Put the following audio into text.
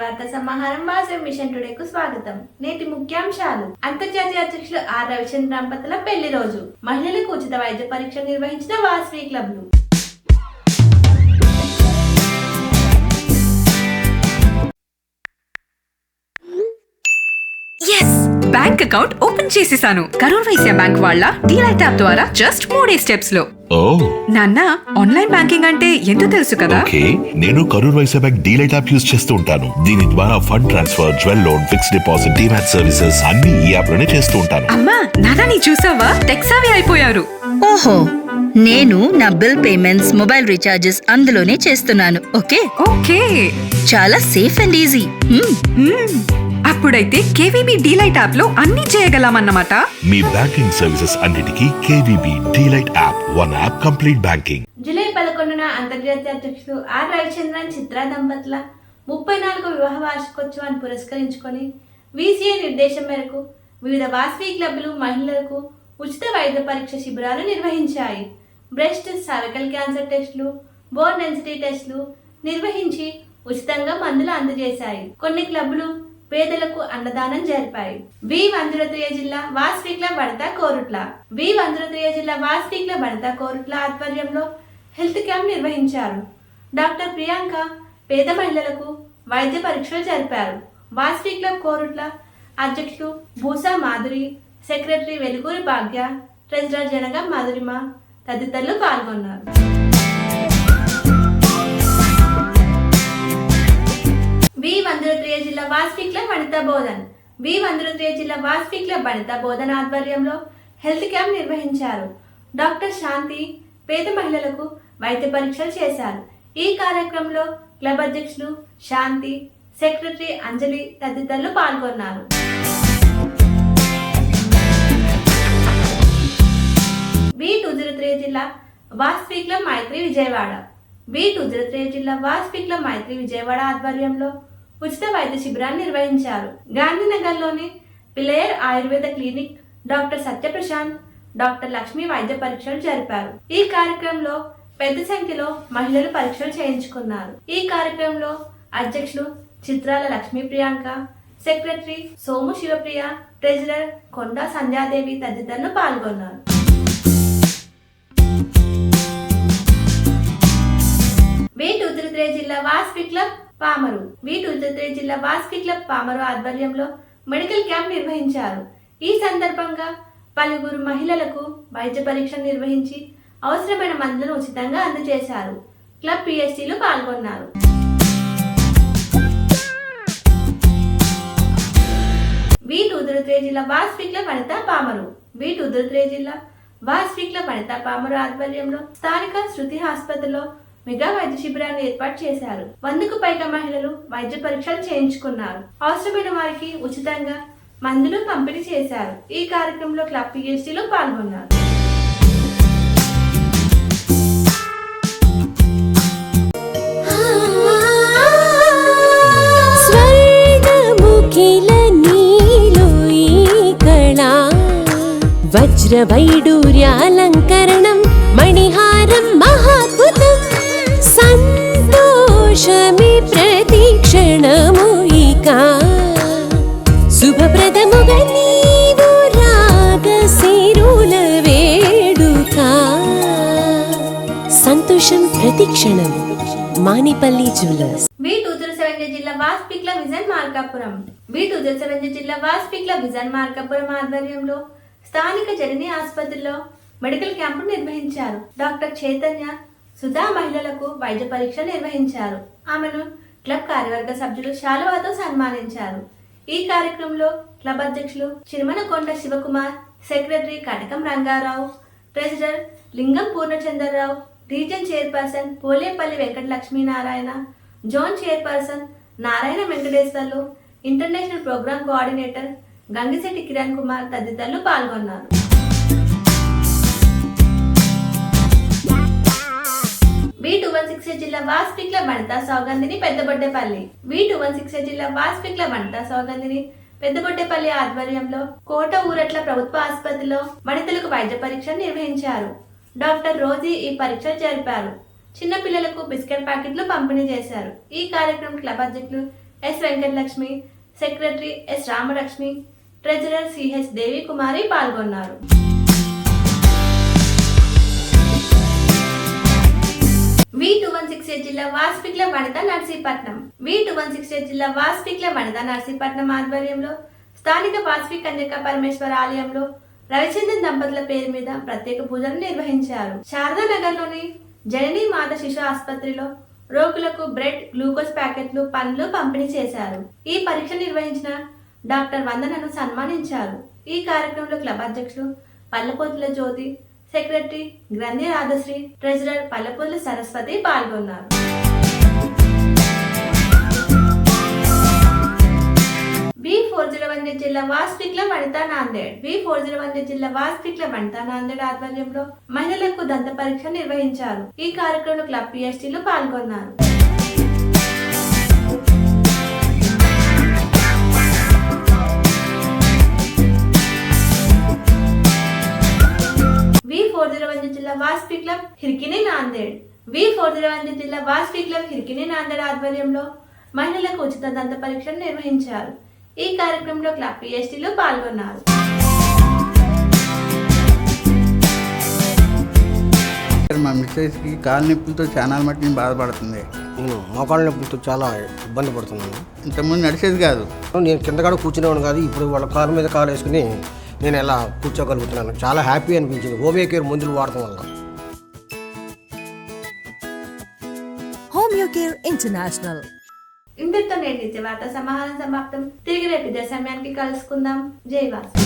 సమాహారం వాసవి మిషన్ టుడేకు స్వాగతం. నేటి ముఖ్యాంశాలు. అంతర్జాతీయ అధ్యక్షులు ఆర్ రవిచంద్ర దంపతుల పెళ్ళి రోజు. మహిళలకు ఉచిత వైద్య పరీక్ష నిర్వహించిన వాసవి క్లబ్లు. ఎస్ బ్యాంక్ అకౌంట్ ఓపెన్ చేసేసాను. కరూర్ వైశ్య బ్యాంక్ వాళ్ళ డీలైట్ యాప్ ద్వారా జస్ట్ మూడే స్టెప్స్లో. నాన్న ఆన్లైన్ బ్యాంకింగ్ అంటే ఎంతో తెలుసు కదా? ఓకే నేను Karur Vysya bank delight app use చేస్తూ ఉంటాను. దీని ద్వారా fund transfer jewel loan fixed deposit demat services అన్ని ఈ యాప్లోనే చేస్తూ ఉంటాను. అమ్మా నాన్న నీ చూసావా? టెక్సావి అయిపోయారు. ఓహో నేను నా బిల్ పేమెంట్స్ మొబైల్ రీఛార్జెస్ అందులోనే చేస్తున్నాను. ఓకే? ఓకే. చాలా సేఫ్ అండ్ ఈజీ. మ్మ్. అప్పుడైతే కేవీబీ డీలైట్ యాప్లో అన్ని చేయగలమన్నమాట. మీ బ్యాంకింగ్ సర్వీసెస్ అన్నిటికీ KVB delight app one app complete banking. July పదకొండున అంతర్జాతీయ అధ్యక్షులు ఆర్ రవిచంద్రన్ చిత్ర దంపతుల ముప్పై నాలుగు వివాహ వార్షికోత్సవాన్ని పురస్కరించుకొని వీసీఐ నిర్దేశం మేరకు వివిధ వాసవి క్లబ్లు మహిళలకు ఉచిత వైద్య పరీక్ష శిబిరాలు నిర్వహించాయి. బ్రెస్ట్ సర్వికల్ క్యాన్సర్ టెస్టులు బోన్ డెన్సిటీ టెస్టులు నిర్వహించి ఉచితంగా మందులు అందజేశాయి. కొన్ని క్లబ్లు పేదలకు అన్నదానం జరిపాయి. వి వంజురత్రియ జిల్లా వాస్వి క్లబ్ బడతా కోరుట్ల. వి వంజురత్రియ జిల్లా వాస్విక్ల బడతా కోరుట్ల ఆధ్వర్యంలో హెల్త్ క్యాంప్ నిర్వహించారు. డాక్టర్ ప్రియాంక పేద మహిళలకు వైద్య పరీక్షలు జరిపారు. వాస్వి కోరుట్ల అధ్యక్షులు భూసా మాధురి సెక్రటరీ వెలుగురి భాగ్య ట్రెజరర్ జనగా మాధురిమ తదితరులు పాల్గొన్నారు. వి వందరత్రియ జిల్లా వాస్వి క్లబ్ వనిత బోధన్. వి వందరత్రియ జిల్లా వాస్వి క్లబ్ వనిత బోధన ఆధ్వర్యంలో హెల్త్ క్యాంప్ నిర్వహించారు. డాక్టర్ శాంతి పేద మహిళలకు వైద్య పరీక్షలు చేశారు. ఈ కార్యక్రమంలో క్లబ్ అధ్యక్షులు శాంతి సెక్రటరీ అంజలి తదితరులు పాల్గొన్నారు. బి టూ జీరో త్రీ జిల్లా Vasavi Maithri Vijayawada. B two zero three జిల్లా వాస్వి మైత్రి విజయవాడ ఆధ్వర్యంలో ఉచిత వైద్య శిబిరాన్ని నిర్వహించారు. గాంధీనగర్లోని Pillayar Ayurveda clinic doctor Satyaprashant doctor Lakshmi వైద్య పరీక్షలు జరిపారు. ఈ కార్యక్రమంలో పెద్ద సంఖ్యలో మహిళలు పరీక్షలు చేయించుకున్నారు. ఈ కార్యక్రమంలో అధ్యక్షులు చిత్రాల లక్ష్మీ ప్రియాంక సెక్రటరీ సోము శివప్రియ ట్రెజరర్ కొండా సంధ్యాదేవి తదితరులు పాల్గొన్నారు. పామరు. వి టూత్రిత్రే జిల్లా వాస్పి క్లబ్ పామరు ఆధ్వర్యంలో మెడికల్ క్యాంప్ నిర్వహించారు. ఈ సందర్భంగా పలువురు మహిళలకు వైద్య పరీక్షలు నిర్వహించి అవసరమైన మందులను ఉచితంగా అందజేశారు. క్లబ్ పిఎస్సీలు పాల్గొన్నారు. వీటి టూదురుత్రే జిల్లా వాస్విక్ల వనిత పామరు. వీటి టూదురుత్రే జిల్లా వాస్విక్ల వనిత పామరు ఆధ్వర్యంలో స్థానిక శృతి ఆసుపత్రిలో మెగా వైద్య శిబిరాన్ని ఏర్పాటు చేశారు. వందకు పైగా మహిళలు వైద్య పరీక్షలు చేయించుకున్నారు. అవసరమైన వారికి ఉచితంగా మందులు పంపిణీ చేశారు. ఈ కార్యక్రమంలో క్లబ్ పిహెచ్డిలో పాల్గొన్నారు. స్వర్ణముఖిల నీలో వజ్రవైడూర్యాలంకరణం మణిహారం సంతోషమి ప్రతిక్షణము ఇక. శుభప్రదముగా నీవు వేడుక. సంతోషం ప్రతిక్షణం. Manipalli jewellers. V two zero seven జిల్లా వాస్పిక్ల vision Markapuram. V two zero seven జిల్లా వాస్పిక్ల విజన్ మార్కాపురం ఆధ్వర్యంలో స్థానిక జనని ఆసుపత్రిలో మెడికల్ క్యాంపు నిర్వహించారు డాక్టర్ చైతన్య సుధా మహిళలకు వైద్య పరీక్ష నిర్వహించారు. ఆమెను క్లబ్ కార్యవర్గ సభ్యులు శాలువాతో సన్మానించారు. ఈ కార్యక్రమంలో క్లబ్ అధ్యక్షులు Chirumanakonda Sivakumar secretary Katakam Rangarao treasurer Lingam Purnachandrarao region chairperson Polepalli Venkata Lakshminarayana zone chairperson Narayana Venkateswarlu international program coordinator Gangisetti Kiran Kumar తదితరులు పాల్గొన్నారు. వన్ సిక్స్ జిల్లా వాస్పిక్ల Vanitha Saugandhini Peddaboddepalli. V two one six జిల్లా వాస్పిక్ల వనితా సౌగంధిని పెద్దబొడ్డేపల్లి ఆధ్వర్యంలో కోట ఊరట్ల ప్రభుత్వ ఆసుపత్రిలో వనితలకు వైద్య పరీక్ష నిర్వహించారు. డాక్టర్ రోజీ ఈ పరీక్షలు జరిపారు. చిన్నపిల్లలకు బిస్కెట్ ప్యాకెట్లు పంపిణీ చేశారు. ఈ కార్యక్రమం క్లబ్ అధ్యక్షులు S Venkatalakshmi secretary S Ramalakshmi treasurer CH Devi Kumari పాల్గొన్నారు. వన్ సిక్స్ ఎయిట్ జిల్లా వాస్పిక్ల Vanitha Narsipatnam. V two one six eight జిల్లా వాస్పిక్ల వనిత నర్సీపట్నం ఆధ్వర్యంలో స్థానిక వాస్పి కన్యక పరమేశ్వర ఆలయంలో రవిచంద్రన్ దంపతుల పేరు మీద ప్రత్యేక పూజలు నిర్వహించారు. శారదా నగర్లోని జనని మాత శిశు ఆసుపత్రిలో రోగులకు బ్రెడ్ గ్లూకోజ్ ప్యాకెట్లు పండ్లు పంపిణీ చేశారు. ఈ పరీక్ష నిర్వహించిన డాక్టర్ వందనను సన్మానించారు. ఈ కార్యక్రమంలో క్లబ్ అధ్యక్షులు పల్లపోతుల జ్యోతి సెక్రటరీ గ్రంథి రాధశ్రీ ట్రెజరర్ పల్లపూర్ల సరస్వతి పాల్గొన్నారు. బి ఫోర్ జీరో వన్ జిల్లా వాస్పిక్ల Vanitha Nanded. B four zero one జిల్లా వాస్పిక్ల వనితా నాందేడ్ ఆధ్వర్యంలో మహిళలకు దంత పరీక్ష నిర్వహించారు. ఈ కార్యక్రమంలో క్లబ్ పిఎస్టీలు పాల్గొన్నారు. జిల్లా Vasavi club Hirkini Nanded. V four one జిల్లా వాస్పి క్లబ్ హిర్కిని నాందేడ్ ఆధ్వర్యంలో మహిళలకు ఉచిత దంత పరీక్షను నిర్వహించారు. ఈ కార్యక్రమంలో క్లబ్ పిఎస్టీలు పాల్గొన్నారు. మా మిస్సెస్కి కాలు నొప్పులతో చాలా మట్టి బాధపడుతుంది. నేను మోకాళ్ళ నొప్పులతో చాలా ఇబ్బంది పడుతున్నాను. ఇంతకుముందు నడిచేది కాదు. నేను కింద కూడా కూర్చునేవాడు కాదు ఇప్పుడు వాళ్ళ కారు మీద కాలు వేసుకుని నేను ఎలా కూర్చోగలుగుతున్నాను? చాలా హ్యాపీ అనిపించింది. హోమియో కేర్ మందులు వాడటం వల్ల. Care International. ఇంతటితో నేటి వార్త సమాహారం సమాప్తం. తిరిగి రేపు ఇదే సమయానికి కలుసుకుందాం. జై వాసు.